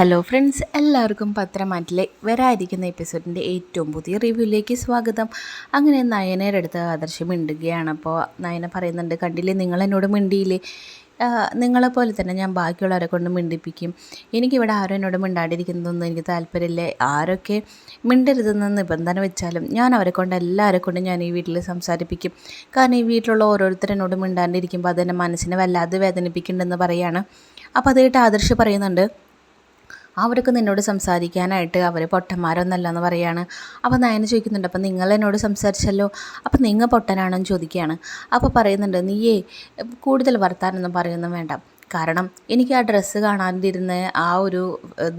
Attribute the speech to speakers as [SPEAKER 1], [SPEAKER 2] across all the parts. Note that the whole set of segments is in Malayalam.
[SPEAKER 1] ഹലോ ഫ്രണ്ട്സ് എല്ലാവർക്കും പത്രമാറ്റിലെ വരാതിരിക്കുന്ന എപ്പിസോഡിന്റെ ഏറ്റവും പുതിയ റിവ്യൂയിലേക്ക് സ്വാഗതം. അങ്ങനെ നയനയുടെ അടുത്ത് ആദർശം മിണ്ടുകയാണ്. അപ്പോൾ നയന പറയുന്നുണ്ട് കണ്ടില്ലേ നിങ്ങൾ എന്നോട് മിണ്ടിയില്ലേ? നിങ്ങളെപ്പോലെ തന്നെ ഞാൻ ബാക്കിയുള്ളവരെ കൊണ്ട് മിണ്ടിപ്പിക്കും. എനിക്കിവിടെ ആരും എന്നോട് മിണ്ടാണ്ടിരിക്കുന്നതൊന്നും എനിക്ക് താല്പര്യമില്ല. ആരൊക്കെ മിണ്ടരുതെന്ന് നിബന്ധന വെച്ചാലും ഞാൻ അവരെ കൊണ്ട് എല്ലാവരെ കൊണ്ടും ഞാൻ ഈ വീട്ടിൽ സംസാരിപ്പിക്കും. കാരണം ഈ വീട്ടിലുള്ള ഓരോരുത്തരെന്നോട് മിണ്ടാണ്ടിരിക്കുമ്പോൾ അതെന്റെ മനസ്സിനെ വല്ലാതെ വേദനിപ്പിക്കുന്നുണ്ടെന്ന് പറയാണ്. അപ്പോൾ അത് കേട്ട് ആദർശ് പറയുന്നുണ്ട് അവരൊക്കെ നിന്നോട് സംസാരിക്കാനായിട്ട് അവർ പൊട്ടന്മാരൊന്നല്ല എന്ന് പറയാണ്. അപ്പോൾ നയന ചോദിക്കുന്നുണ്ട് അപ്പോൾ നിങ്ങൾ എന്നോട് സംസാരിച്ചല്ലോ? അപ്പോൾ നിങ്ങൾ പൊട്ടനാണെന്ന് ചോദിക്കുകയാണ്. അപ്പോൾ പറയുന്നുണ്ട് നീയേ കൂടുതൽ വർത്താനൊന്നും പറയൊന്നും വേണ്ട. കാരണം എനിക്ക് ആ ഡ്രസ്സ് കാണാതിരുന്ന ആ ഒരു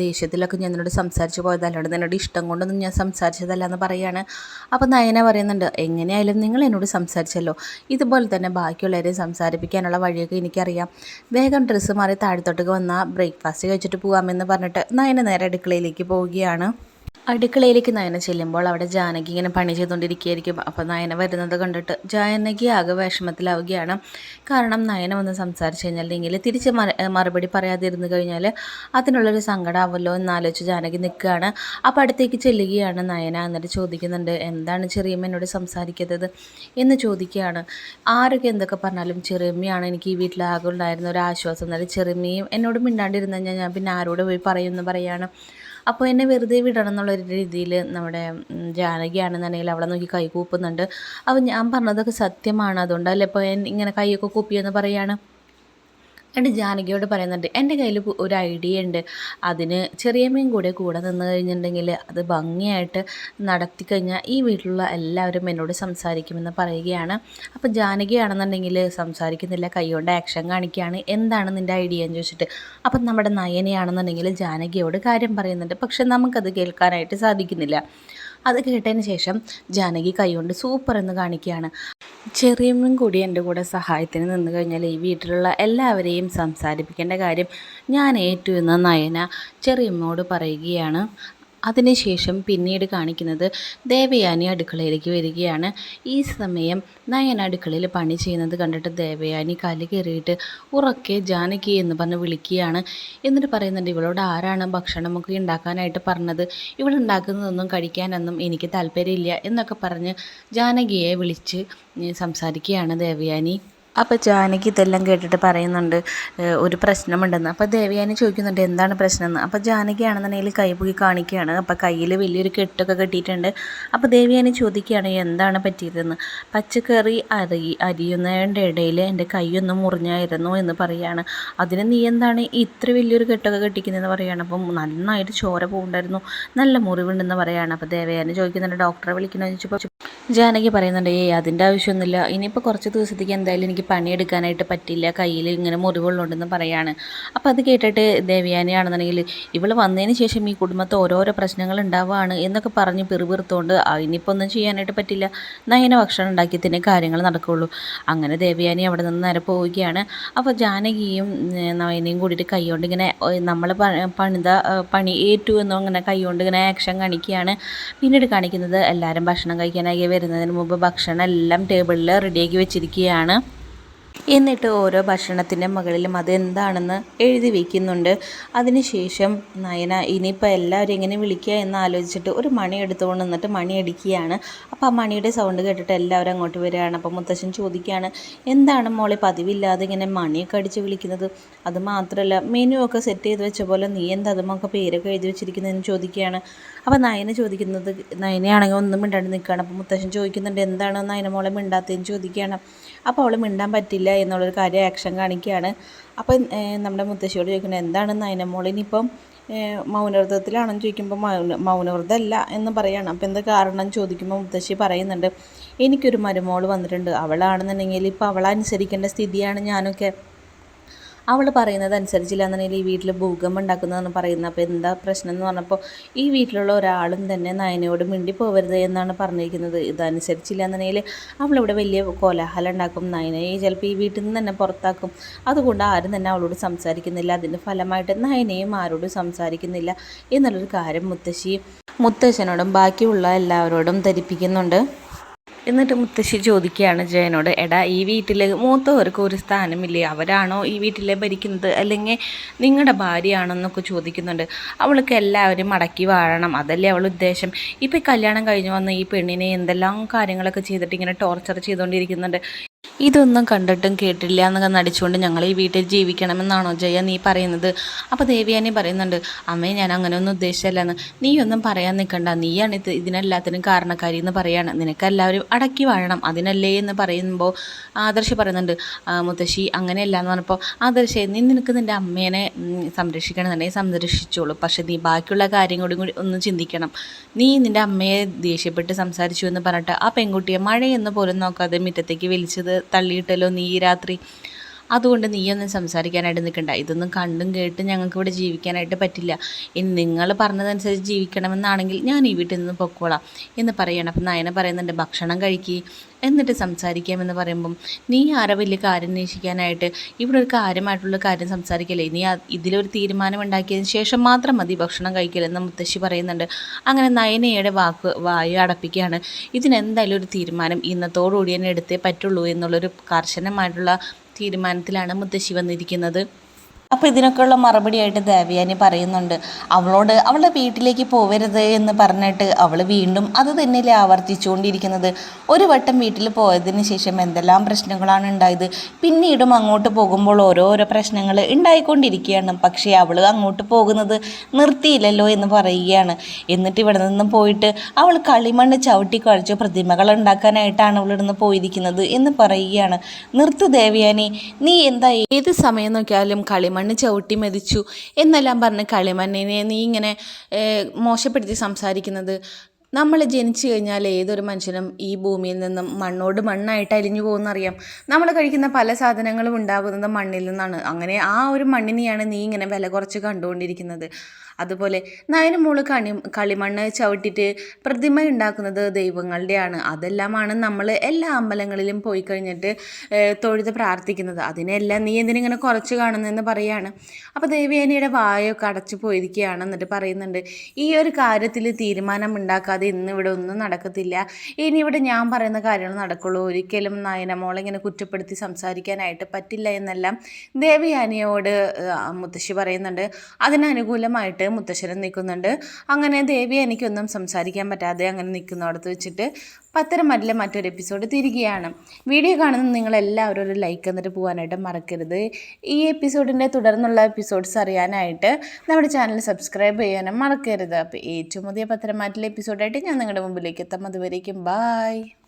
[SPEAKER 1] ദേഷ്യത്തിലൊക്കെ ഞാൻ എന്നോട് സംസാരിച്ച് പോയതല്ലാണ്ട് നിന്നോട് ഇഷ്ടം കൊണ്ടൊന്നും ഞാൻ സംസാരിച്ചതല്ല എന്ന് പറയാണ്. അപ്പോൾ നയന പറയുന്നുണ്ട് എങ്ങനെയായാലും നിങ്ങൾ എന്നോട് സംസാരിച്ചല്ലോ. ഇതുപോലെ തന്നെ ബാക്കിയുള്ളവരെ സംസാരിപ്പിക്കാനുള്ള വഴിയൊക്കെ എനിക്കറിയാം. വേഗം ഡ്രസ്സ് മാറി താഴത്തോട്ടേക്ക് വന്നാൽ ബ്രേക്ക്ഫാസ്റ്റ് കഴിച്ചിട്ട് പോകാമെന്ന് പറഞ്ഞിട്ട് നയന നേരെ അടുക്കളയിലേക്ക് പോവുകയാണ്. അടുക്കളയിലേക്ക് നയന ചെല്ലുമ്പോൾ അവിടെ ജാനകി ഇങ്ങനെ പണി ചെയ്തുകൊണ്ടിരിക്കുകയായിരിക്കും. അപ്പോൾ നയന വരുന്നത് കണ്ടിട്ട് ജാനകി ആകെ വിഷമത്തിലാവുകയാണ്. കാരണം നയന വന്ന് കഴിഞ്ഞാൽ കഴിഞ്ഞില്ലെങ്കിൽ തിരിച്ച് മറുപടി പറയാതിരുന്നു കഴിഞ്ഞാൽ അതിനുള്ളൊരു സങ്കടമാവല്ലോ എന്നാലോചിച്ച് ജാനകി നിൽക്കുകയാണ്. അപ്പോൾ അടുത്തേക്ക് ചെല്ലുകയാണ് നയന. എന്നിട്ട് ചോദിക്കുന്നുണ്ട് എന്താണ് ചെറിയമ്മ എന്നോട് സംസാരിക്കാത്തത്? എന്ന് ചോദിക്കുകയാണ്. ആരൊക്കെ എന്തൊക്കെ പറഞ്ഞാലും ചെറിയമ്മയാണ് എനിക്ക് ഈ വീട്ടിൽ ആകെ ഉണ്ടായിരുന്ന ഒരു ആശ്വാസം. എന്നാലും ചെറിയമ്മയും എന്നോട് മിണ്ടാണ്ടിരുന്നു കഴിഞ്ഞാൽ ഞാൻ പിന്നെ ആരോട് പോയി പറയുമെന്ന് പറയാണ്. അപ്പോൾ എന്നെ വെറുതെ വിടണം എന്നുള്ളൊരു രീതിയിൽ നമ്മുടെ ജാനകിയാണെന്നുണ്ടെങ്കിൽ അവളെ നോക്കി കൈ കൂപ്പുന്നുണ്ട് അപ്പോൾ ഞാൻ പറഞ്ഞതൊക്കെ സത്യമാണ്. അതുകൊണ്ടല്ലേ ഇപ്പോൾ ഇങ്ങനെ കൈയൊക്കെ കൂപ്പിയെന്ന് പറയാണ്? എന്നിട്ട് ജാനകിയോട് പറയുന്നുണ്ട് എന്റെ കയ്യിൽ ഒരു ഐഡിയ ഉണ്ട്. അതിന് ചെറിയമ്മയും കൂടെ കൂടെ നിന്ന് കഴിഞ്ഞിട്ടുണ്ടെങ്കിൽ അത് ഭംഗിയായിട്ട് നടത്തി കഴിഞ്ഞാൽ ഈ വീട്ടിലുള്ള എല്ലാവരും എന്നോട് സംസാരിക്കുമെന്ന് പറയുകയാണ്. അപ്പോൾ ജാനകിയാണെന്നുണ്ടെങ്കിൽ സംസാരിക്കുന്നില്ല കൈകൊണ്ട് ആക്ഷൻ കാണിക്കുകയാണ്. എന്താണ് നിന്റെ ഐഡിയ എന്ന് ചോദിച്ചിട്ട് അപ്പം നമ്മുടെ നയനയാണെന്നുണ്ടെങ്കിൽ ജാനകിയോട് കാര്യം പറയുന്നുണ്ട്. പക്ഷെ നമുക്കത് കേൾക്കാനായിട്ട് സാധിക്കുന്നില്ല. അത് കേട്ടതിന് ശേഷം ജാനകി കൈകൊണ്ട് സൂപ്പർ എന്ന് കാണിക്കുകയാണ്. ചെറിയമ്മയും കൂടി എന്റെ കൂടെ സഹായത്തിന് നിന്ന് കഴിഞ്ഞാൽ ഈ വീട്ടിലുള്ള എല്ലാവരെയും സംസാരിപ്പിക്കേണ്ട കാര്യം ഞാൻ ഏറ്റു എന്ന നയന ചെറിയമ്മയോട് പറയുകയാണ്. അതിനുശേഷം പിന്നീട് കാണിക്കുന്നത് ദേവയാനി അടുക്കളയിലേക്ക് വരികയാണ്. ഈ സമയം നയന അടുക്കളയിൽ പണി ചെയ്യുന്നത് കണ്ടിട്ട് ദേവയാനി കൽ കയറിയിട്ട് ഉറക്കെ ജാനകി എന്ന് പറഞ്ഞ് വിളിക്കുകയാണ്. എന്നിട്ട് പറയുന്നുണ്ട് ഇവളോട് ആരാണ് ഭക്ഷണമൊക്കെ ഉണ്ടാക്കാനായിട്ട് പറഞ്ഞത്? ഇവളുണ്ടാക്കുന്നതൊന്നും കഴിക്കാനൊന്നും എനിക്ക് താല്പര്യമില്ല എന്നൊക്കെ പറഞ്ഞ് ജാനകിയെ വിളിച്ച് സംസാരിക്കുകയാണ് ദേവയാനി. അപ്പോൾ ജാനകി ഇതെല്ലാം കേട്ടിട്ട് പറയുന്നുണ്ട് ഒരു പ്രശ്നമുണ്ടെന്ന്. അപ്പോൾ ദേവയാനി ചോദിക്കുന്നുണ്ട് എന്താണ് പ്രശ്നം എന്ന് അപ്പോൾ ജാനകി ആണെന്നുണ്ടെങ്കിൽ കൈ പോയി കാണിക്കുകയാണ്. അപ്പോൾ കയ്യിൽ വലിയൊരു കെട്ടൊക്കെ കെട്ടിയിട്ടുണ്ട്. അപ്പോൾ ദേവയാനി ചോദിക്കുകയാണ് എന്താണ് പറ്റിയതെന്ന്? പച്ചക്കറി അരി അരിയുന്നതിന്റെ ഇടയിൽ എന്റെ കൈയൊന്നും മുറിഞ്ഞായിരുന്നു എന്ന് പറയുകയാണ് അതിന് നീ എന്താണ് ഇത്ര വലിയൊരു കെട്ടൊക്കെ കെട്ടിക്കുന്നതെന്ന് പറയുകയാണ് അപ്പം നന്നായിട്ട് ചോര പോകുന്നുണ്ടായിരുന്നു നല്ല മുറിവുണ്ടെന്ന് പറയുകയാണ് അപ്പോൾ ദേവയാനി ചോദിക്കുന്നുണ്ട് ഡോക്ടറെ വിളിക്കണമെന്ന് ചോദിച്ചപ്പോൾ ജാനകി പറയുന്നുണ്ട് ഏയ് അതിന്റെ ആവശ്യമൊന്നുമില്ല. ഇനിയിപ്പോൾ കുറച്ച് ദിവസത്തേക്ക് എന്തായാലും എനിക്ക് പണിയെടുക്കാനായിട്ട് പറ്റില്ല. കയ്യിൽ ഇങ്ങനെ മുറിവുള്ളുണ്ടെന്ന് പറയാണ്. അപ്പോൾ അത് കേട്ടിട്ട് ദേവയാനിയാണെന്നുണ്ടെങ്കിൽ ഇവൾ വന്നതിന് ശേഷം ഈ കുടുംബത്തെ ഓരോരോ പ്രശ്നങ്ങൾ ഉണ്ടാവുകയാണ് എന്നൊക്കെ പറഞ്ഞ് പിറുപിറുത്തോണ്ട് ഇനിയിപ്പോൾ ഒന്നും ചെയ്യാനായിട്ട് പറ്റില്ല. നയന ഭക്ഷണം ഉണ്ടാക്കി തന്നെ കാര്യങ്ങൾ നടക്കുകയുള്ളൂ അങ്ങനെ ദേവയാനി അവിടെ നിന്ന് നേരെ പോവുകയാണ്. അപ്പോൾ ജാനകിയും നയനയും കൂടിയിട്ട് കൈകൊണ്ട് ഇങ്ങനെ നമ്മൾ പണിത പണി ഏറ്റു എന്നോ അങ്ങനെ കൈകൊണ്ട് ഇങ്ങനെ ആക്ഷൻ കാണിക്കുകയാണ്. പിന്നീട് കാണിക്കുന്നത് എല്ലാവരും ഭക്ഷണം കഴിക്കാനായി വരുന്നതിന് മുമ്പ് ഭക്ഷണം എല്ലാം ടേബിളിൽ റെഡിയാക്കി വെച്ചിരിക്കുകയാണ്. എന്നിട്ട് ഓരോ ഭക്ഷണത്തിന്റെ മുകളിലും അതെന്താണെന്ന് എഴുതി വയ്ക്കുന്നുണ്ട്. അതിനുശേഷം നയന ഇനിയിപ്പോൾ എല്ലാവരും എങ്ങനെ വിളിക്കുക എന്ന് ആലോചിച്ചിട്ട് ഒരു മണി എടുത്തുകൊണ്ട് നിന്നിട്ട് മണി അടിക്കുകയാണ്. അപ്പോൾ ആ മണിയുടെ സൗണ്ട് കേട്ടിട്ട് എല്ലാവരും അങ്ങോട്ട് വരികയാണ്. അപ്പോൾ മുത്തശ്ശൻ ചോദിക്കുകയാണ് എന്താണ് മോളെ പതിവില്ലാതെ ഇങ്ങനെ മണിയൊക്കെ അടിച്ച് വിളിക്കുന്നത്? അത് മാത്രമല്ല മെനു ഒക്കെ സെറ്റ് ചെയ്ത് വെച്ച പോലെ നീ എന്താ അതുമൊക്കെ പേരൊക്കെ എഴുതി വെച്ചിരിക്കുന്നതെന്ന് ചോദിക്കുകയാണ്. അപ്പോൾ നയന ചോദിക്കുന്നത് നയനയാണെങ്കിൽ ഒന്നും മിണ്ടാണ്ട് നിൽക്കുകയാണ്. അപ്പോൾ മുത്തശ്ശൻ ചോദിക്കുന്നുണ്ട് എന്താണ് നയന മോളെ മിണ്ടാത്തതെന്ന് ചോദിക്കുകയാണ്. അപ്പോൾ അവൾ മിണ്ടാൻ പറ്റില്ല. എന്നുള്ളൊരു കാര്യം ആക്ഷൻ കാണിക്കുകയാണ്. അപ്പം നമ്മുടെ മുത്തശ്ശിയോട് ചോദിക്കുന്നത് എന്താണ് നയനമോളിനിപ്പം മൗനവ്രതത്തിലാണെന്ന് ചോദിക്കുമ്പോൾ മൗന മൗനവ്രതമല്ല എന്ന് പറയാണ്. അപ്പോൾ എന്താ കാരണം? ചോദിക്കുമ്പോൾ മുത്തശ്ശി പറയുന്നുണ്ട് എനിക്കൊരു മരുമോൾ വന്നിട്ടുണ്ട്. അവളാണെന്നുണ്ടെങ്കിൽ ഇപ്പോൾ അവളനുസരിക്കേണ്ട സ്ഥിതിയാണ് ഞാനൊക്കെ അവൾ പറയുന്നത് അനുസരിച്ചില്ല എന്നുണ്ടെങ്കിൽ ഈ വീട്ടിൽ ഭൂകമ്പം ഉണ്ടാക്കുന്നതെന്ന് പറയുന്നത്. അപ്പോൾ എന്താ പ്രശ്നം എന്ന് പറഞ്ഞപ്പോൾ ഈ വീട്ടിലുള്ള ഒരാളും തന്നെ നയനയോട് മിണ്ടി പോകരുത് എന്നാണ് പറഞ്ഞിരിക്കുന്നത്. ഇതനുസരിച്ചില്ല എന്നുണ്ടെങ്കിൽ അവളിവിടെ വലിയ കോലാഹലം ഉണ്ടാക്കും. നയനയെ ചിലപ്പോൾ ഈ വീട്ടിൽ നിന്ന് തന്നെ പുറത്താക്കും. അതുകൊണ്ട് ആരും തന്നെ അവളോട് സംസാരിക്കുന്നില്ല. അതിന്റെ ഫലമായിട്ട് നയനയും ആരോടും സംസാരിക്കുന്നില്ല എന്നുള്ളൊരു കാര്യം മുത്തശ്ശിയും മുത്തശ്ശനോടും ബാക്കിയുള്ള എല്ലാവരോടും ധരിപ്പിക്കുന്നുണ്ട്. എന്നിട്ട് മുത്തശ്ശി ചോദിക്കുകയാണ് ജയനോട് എടാ ഈ വീട്ടിൽ മൂത്തവർക്ക് ഒരു സ്ഥാനമില്ലേ? അവരാണോ ഈ വീട്ടിലെ ഭരിക്കുന്നത്? അല്ലെങ്കിൽ നിങ്ങളുടെ ഭാര്യയാണോ എന്നൊക്കെ ചോദിക്കുന്നുണ്ട്. അവൾക്ക് എല്ലാവരും മടക്കി വാഴണം. അതല്ലേ അവൾ ഉദ്ദേശം? ഇപ്പം കല്യാണം കഴിഞ്ഞ് വന്ന ഈ പെണ്ണിനെ എന്തെല്ലാം കാര്യങ്ങളൊക്കെ ചെയ്തിട്ട് ഇങ്ങനെ ടോർച്ചർ ചെയ്തുകൊണ്ടിരിക്കുന്നുണ്ട് ഇതൊന്നും കണ്ടിട്ടും കേട്ടില്ല എന്നൊക്കെ നടിച്ചുകൊണ്ട് ഞങ്ങൾ ഈ വീട്ടിൽ ജീവിക്കണമെന്നാണോ ജയ നീ പറയുന്നത്? അപ്പോൾ ദേവിയാനി പറയുന്നുണ്ട് അമ്മേ ഞാൻ അങ്ങനെ ഒന്നും ഉദ്ദേശിച്ചല്ലെന്ന് നീ ഒന്നും പറയാൻ നിൽക്കണ്ട നീയാണ് ഇത് ഇതിനെല്ലാത്തിനും കാരണക്കാരി എന്ന് പറയാണ്. നിനക്കെല്ലാവരും അടക്കി വാഴണം. അതിനല്ലേ എന്ന് പറയുമ്പോൾ ആദർശി പറയുന്നുണ്ട് "ആ, മുത്തശ്ശി അങ്ങനെയല്ല എന്ന് പറഞ്ഞപ്പോൾ ആദർശേ നീ നിനക്ക് നിന്റെ അമ്മേനെ സംരക്ഷിക്കണമെന്നുണ്ടെങ്കിൽ സംരക്ഷിച്ചോളൂ. പക്ഷേ നീ ബാക്കിയുള്ള കാര്യം കൂടി കൂടി ഒന്ന് ചിന്തിക്കണം. നീ നിന്റെ അമ്മയെ ദേഷ്യപ്പെട്ട് സംസാരിച്ചു എന്ന് പറഞ്ഞിട്ട് ആ പെൺകുട്ടിയെ മഴയെന്ന് പോലും നോക്കാതെ മുറ്റത്തേക്ക് വലിച്ചത് തള്ളിയിട്ടല്ലോ നീ രാത്രി. അതുകൊണ്ട് നീയൊന്നും സംസാരിക്കാനായിട്ട് നിൽക്കണ്ട. ഇതൊന്നും കണ്ടും കേട്ടും ഞങ്ങൾക്ക് ഇവിടെ ജീവിക്കാനായിട്ട് പറ്റില്ല. ഇനി നിങ്ങൾ പറഞ്ഞതനുസരിച്ച് ജീവിക്കണമെന്നാണെങ്കിൽ ഞാൻ ഈ വീട്ടിൽ നിന്ന് പൊക്കോളാം എന്ന് പറയണം. അപ്പം നയന പറയുന്നുണ്ട് ഭക്ഷണം കഴിക്കുക എന്നിട്ട് സംസാരിക്കാമെന്ന് പറയുമ്പം നീ ആരെ വലിയ കാര്യം അന്വേഷിക്കാനായിട്ട്? ഇവിടെ ഒരു കാര്യമായിട്ടുള്ള കാര്യം സംസാരിക്കല്ലേ? നീ ഇതിലൊരു തീരുമാനം ഉണ്ടാക്കിയതിന് ശേഷം മാത്രം മതി ഭക്ഷണം കഴിക്കലെന്ന് മുത്തശ്ശി പറയുന്നുണ്ട്. അങ്ങനെ നയനയുടെ വാക്ക് വായു അടപ്പിക്കുകയാണ്. ഇതിനെന്തായാലും ഒരു തീരുമാനം ഇന്നത്തോടുകൂടി തന്നെ എടുത്തേ പറ്റുള്ളൂ എന്നുള്ളൊരു കർശനമായിട്ടുള്ള തീരുമാനത്തിലാണ് മുത്തശ്ശി വന്നിരിക്കുന്നത്. അപ്പോൾ ഇതിനൊക്കെയുള്ള മറുപടിയായിട്ട് ദേവയാനി പറയുന്നുണ്ട് അവളോട് അവളുടെ വീട്ടിലേക്ക് പോവരുത് എന്ന് പറഞ്ഞിട്ട് അവൾ വീണ്ടും അത് തന്നെയല്ലേ ആവർത്തിച്ചുകൊണ്ടിരിക്കുന്നത്. ഒരു വട്ടം വീട്ടിൽ പോയതിന് ശേഷം എന്തെല്ലാം പ്രശ്നങ്ങളാണ് ഉണ്ടായത്? പിന്നീടും അങ്ങോട്ട് പോകുമ്പോൾ ഓരോരോ പ്രശ്നങ്ങൾ ഉണ്ടായിക്കൊണ്ടിരിക്കുകയാണ്. പക്ഷേ അവൾ അങ്ങോട്ട് പോകുന്നത് നിർത്തിയില്ലല്ലോ എന്ന് പറയുകയാണ്. എന്നിട്ട് ഇവിടെ നിന്നും പോയിട്ട് അവൾ കളിമണ്ണ് ചവിട്ടി കുഴച്ച് പ്രതിമകൾ ഉണ്ടാക്കാനായിട്ടാണ് അവൾ ഇവിടുന്ന് പോയിരിക്കുന്നത് എന്ന് പറയുകയാണ്. നിർത്തു ദേവയാനി നീ എന്താ ഏത് സമയം നോക്കിയാലും കളിമണ്ണ് ചവിട്ടി മതിച്ചു എന്നെല്ലാം പറഞ്ഞ് കളിമണ്ണിനെ നീ ഇങ്ങനെ മോശപ്പെടുത്തി സംസാരിക്കുന്നത്. നമ്മൾ ജനിച്ചു കഴിഞ്ഞാൽ ഏതൊരു മനുഷ്യനും ഈ ഭൂമിയിൽ നിന്നും മണ്ണോട് മണ്ണായിട്ട് അലിഞ്ഞു പോകുന്നറിയാം നമ്മൾ കഴിക്കുന്ന പല സാധനങ്ങളും ഉണ്ടാകുന്നത് മണ്ണിൽ നിന്നാണ്. അങ്ങനെ ആ ഒരു മണ്ണിനെയാണ് നീ ഇങ്ങനെ വില കുറച്ച് കണ്ടുകൊണ്ടിരിക്കുന്നത്. അതുപോലെ നയനമോൾ കണി കളിമണ്ണ് ചവിട്ടിയിട്ട് പ്രതിമ ഉണ്ടാക്കുന്നത് ദൈവങ്ങളുടെയാണ്. അതെല്ലാമാണ് നമ്മൾ എല്ലാ അമ്പലങ്ങളിലും പോയി കഴിഞ്ഞിട്ട് തൊഴുത് പ്രാർത്ഥിക്കുന്നത്. അതിനെല്ലാം നീ എന്തിനിങ്ങനെ കുറച്ച് കാണുന്നതെന്ന് പറയാണ്. അപ്പോൾ ദേവിയേനയുടെ വായൊക്കെ അടച്ചു പോയിരിക്കുകയാണ് എന്നിട്ട് പറയുന്നുണ്ട് ഈ ഒരു കാര്യത്തിൽ തീരുമാനം ഉണ്ടാക്കാതെ ഇന്ന് ഇവിടെ ഒന്നും നടക്കത്തില്ല. ഇനി ഇവിടെ ഞാൻ പറയുന്ന കാര്യങ്ങൾ നടക്കുള്ളൂ. ഒരിക്കലും നയനമോളെ ഇങ്ങനെ കുറ്റപ്പെടുത്തി സംസാരിക്കാനായിട്ട് പറ്റില്ല എന്നെല്ലാം ദേവിയാനിയോട് മുത്തശ്ശി പറയുന്നുണ്ട്. അതിനനുകൂലമായിട്ട് മുത്തശ്ശനും നിൽക്കുന്നുണ്ട്. അങ്ങനെ ദേവി എനിക്കൊന്നും സംസാരിക്കാൻ പറ്റാതെ അങ്ങനെ നിൽക്കുന്നിടത്ത് വെച്ചിട്ട് പത്തരമല്ല മറ്റൊരു എപ്പിസോഡ് തിരികെയാണ്. വീഡിയോ കാണുന്ന നിങ്ങളെല്ലാവരും ഒരു ലൈക്ക് എന്നിട്ട് പോകാനായിട്ട് മറക്കരുത്. ഈ എപ്പിസോഡിന്റെ തുടർന്നുള്ള എപ്പിസോഡ്സ് അറിയാനായിട്ട് നമ്മുടെ ചാനൽ സബ്സ്ക്രൈബ് ചെയ്യാനും മറക്കരുത്. അപ്പോൾ ഏറ്റവും പുതിയ പത്തരമാറ്റിലെ എപ്പിസോഡായിട്ട് ഞാൻ നിങ്ങളുടെ മുമ്പിലേക്ക് എത്താം. അതുവരേക്കും ബായ്